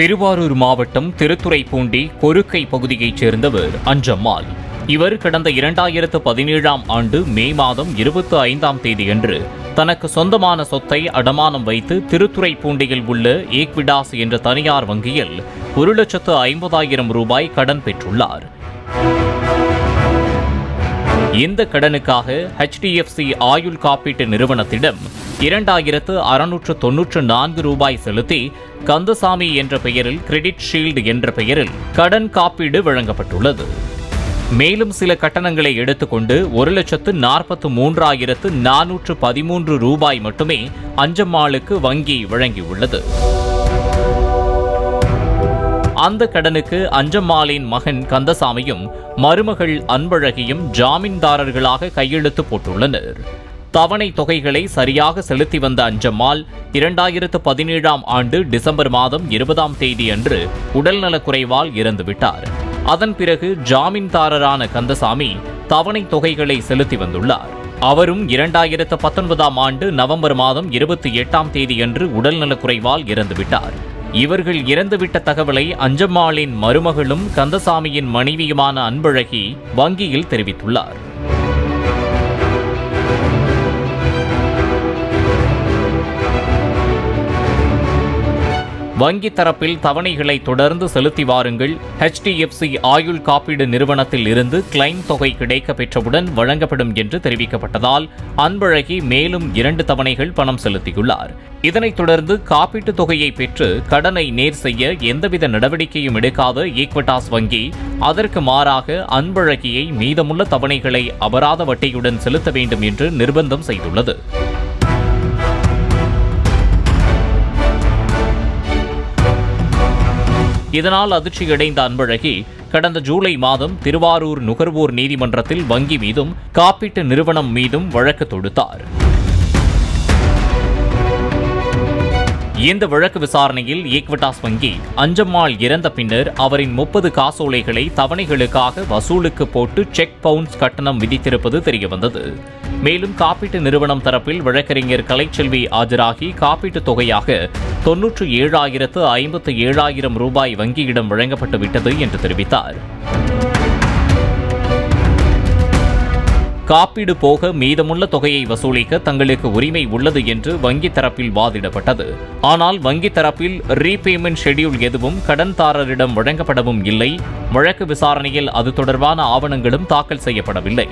திருவாரூர் மாவட்டம் திருத்துறைப்பூண்டி கொருக்கை பகுதியைச் சேர்ந்தவர் அஞ்சம்மாள். இவர் கடந்த இரண்டாயிரத்து பதினேழாம் ஆண்டு மே மாதம் இருபத்தி ஐந்தாம் தேதியன்று தனக்கு சொந்தமான சொத்தை அடமானம் வைத்து திருத்துறைப்பூண்டியில் உள்ள ஏக்விடாஸ் என்ற தனியார் வங்கியில் ஒரு லட்சத்து ஐம்பதாயிரம் ரூபாய் கடன் பெற்றுள்ளார். இந்த கடனுக்காக ஹெச்டிஎஃப்சி ஆயுள் காப்பீட்டு நிறுவனத்திடம் இரண்டாயிரத்து அறுநூற்று தொன்னூற்று நான்கு ரூபாய் செலுத்தி கந்தசாமி என்ற பெயரில் கிரெடிட் ஷீல்டு என்ற பெயரில் கடன் காப்பீடு வழங்கப்பட்டுள்ளது. மேலும் சில கட்டணங்களை எடுத்துக்கொண்டு ஒரு லட்சத்து நாற்பத்து மூன்றாயிரத்து நானூற்று பதிமூன்று ரூபாய் மட்டுமே அஞ்சம்மாளுக்கு வங்கி வழங்கியுள்ளது. அந்த கடனுக்கு அஞ்சம்மாளின் மகன் கந்தசாமியும் மருமகள் அன்பழகியும் ஜாமீன்தாரர்களாக கையெழுத்து போட்டுள்ளனர். தவணை தொகைகளை சரியாக செலுத்தி வந்த அஞ்சம்மாள் இரண்டாயிரத்து பதினேழாம் ஆண்டு டிசம்பர் மாதம் இருபதாம் தேதி அன்று உடல்நலக்குறைவால் இறந்துவிட்டார். அதன் பிறகு ஜாமீன்தாரரான கந்தசாமி தவணை தொகைகளை செலுத்தி வந்துள்ளார். அவரும் இரண்டாயிரத்து பத்தொன்பதாம் ஆண்டு நவம்பர் மாதம் இருபத்தி எட்டாம் தேதியன்று உடல்நலக்குறைவால் இறந்துவிட்டார். இவர்கள் இறந்துவிட்ட தகவலை அஞ்சம்மாளின் மருமகளும் கந்தசாமியின் மனைவியுமான அன்பழகி வங்கியில் தெரிவித்துள்ளார். வங்கி தரப்பில் தவணைகளை தொடர்ந்து செலுத்தி வாருங்கள். ஹெச்டிஎஃப்சி ஆயுள் காப்பீடு நிறுவனத்தில் இருந்து கிளைம் தொகை கிடைக்க பெற்றவுடன் வழங்கப்படும் என்று தெரிவிக்கப்பட்டதால் அன்பழகி மேலும் இரண்டு தவணைகள் பணம் செலுத்தியுள்ளார். இதனைத் தொடர்ந்து காப்பீட்டுத் தொகையை பெற்று கடனை நேர் செய்ய எந்தவித நடவடிக்கையும் எடுக்காத ஈக்வட்டாஸ் வங்கி அதற்கு மாறாக அன்பழகியை மீதமுள்ள தவணைகளை அபராத வட்டியுடன் செலுத்த வேண்டும் என்று நிர்பந்தம் செய்துள்ளது. இதனால் அதிர்ச்சியடைந்த அன்பழகி கடந்த ஜூலை மாதம் திருவாரூர் நுகர்வோர் நீதிமன்றத்தில் வங்கி மீதும் காப்பீட்டு நிறுவனம் மீதும் வழக்கு தொடுத்தார். இந்த வழக்கு விசாரணையில் ஈக்விட்டாஸ் வங்கி அஞ்சம்மாள் இறந்த பின்னர் அவரின் முப்பது காசோலைகளை தவணைகளுக்காக வசூலுக்கு போட்டு செக் பவுன்ஸ் கட்டணம் விதித்திருப்பது தெரியவந்தது. மேலும் காப்பீட்டு நிறுவனம் தரப்பில் வழக்கறிஞர் கலைச்செல்வி ஆஜராகி காப்பீட்டுத் தொகையாக தொன்னூற்று ஏழாயிரத்து ஐம்பத்து ஏழாயிரம் ரூபாய் வங்கியிடம் வழங்கப்பட்டு விட்டது என்று தெரிவித்தார். காப்பீடு போக மீதமுள்ள தொகையை வசூலிக்க தங்களுக்கு உரிமை உள்ளது என்று வங்கி தரப்பில் வாதிடப்பட்டது. ஆனால் வங்கி தரப்பில் ரீபேமெண்ட் ஷெட்யூல் எதுவும் கடன்தாரரிடம் வழங்கப்படவும் இல்லை. வழக்கு விசாரணையில் அது தொடர்பான ஆவணங்களும் தாக்கல் செய்யப்படவில்லை.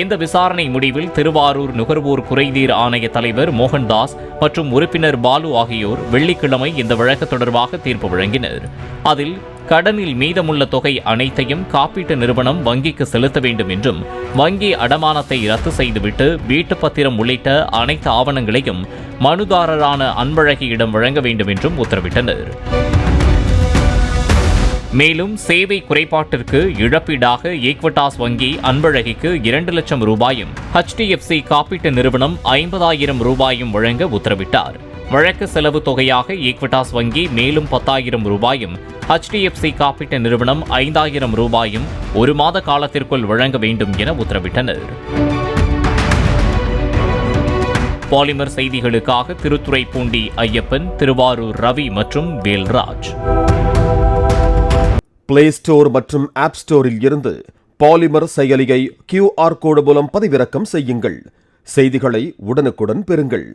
இந்த விசாரணை முடிவில் திருவாரூர் நுகர்வோர் குறைதீர் ஆணைய தலைவர் மோகன்தாஸ் மற்றும் உறுப்பினர் பாலு ஆகியோர் வெள்ளிக்கிழமை இந்த வழக்கு தொடர்பாக தீர்ப்பு வழங்கினர். அதில் கடனில் மீதமுள்ள தொகை அனைத்தையும் காப்பீட்டு நிறுவனம் வங்கிக்கு செலுத்த வேண்டும் என்றும் வங்கி அடமானத்தை ரத்து செய்துவிட்டு வீட்டு பத்திரம் உள்ளிட்ட அனைத்து ஆவணங்களையும் மனுதாரரான அன்பழகியிடம் வழங்க வேண்டும் என்றும் உத்தரவிட்டனர். மேலும் சேவை குறைபாட்டிற்கு இழப்பீடாக ஈக்வட்டாஸ் வங்கி அன்பழகிக்கு இரண்டு லட்சம் ரூபாயும் ஹெச்டிஎஃப்சி காப்பீட்டு நிறுவனம் ஐம்பதாயிரம் ரூபாயும் வழங்க உத்தரவிட்டார். வழக்கு செலவு தொகையாக ஈக்விட்டாஸ் வங்கி மேலும் பத்தாயிரம் ரூபாயும் ஹெச்டிஎஃப்சி காப்பீட்டு நிறுவனம் ஐந்தாயிரம் ரூபாயும் ஒரு மாத காலத்திற்குள் வழங்க வேண்டும் என உத்தரவிட்டனர். பாலிமர் செய்திகளுக்காக திருத்துறைப்பூண்டி ஐயப்பன் திருவாரூர் ரவி மற்றும் வேல்ராஜ். பிளே ஸ்டோர் மற்றும் ஆப் ஸ்டோரில் இருந்து பாலிமர் செயலியை கியூஆர் கோடு மூலம் பதிவிறக்கம் செய்யுங்கள். செய்திகளை உடனுக்குடன் பெறுங்கள்.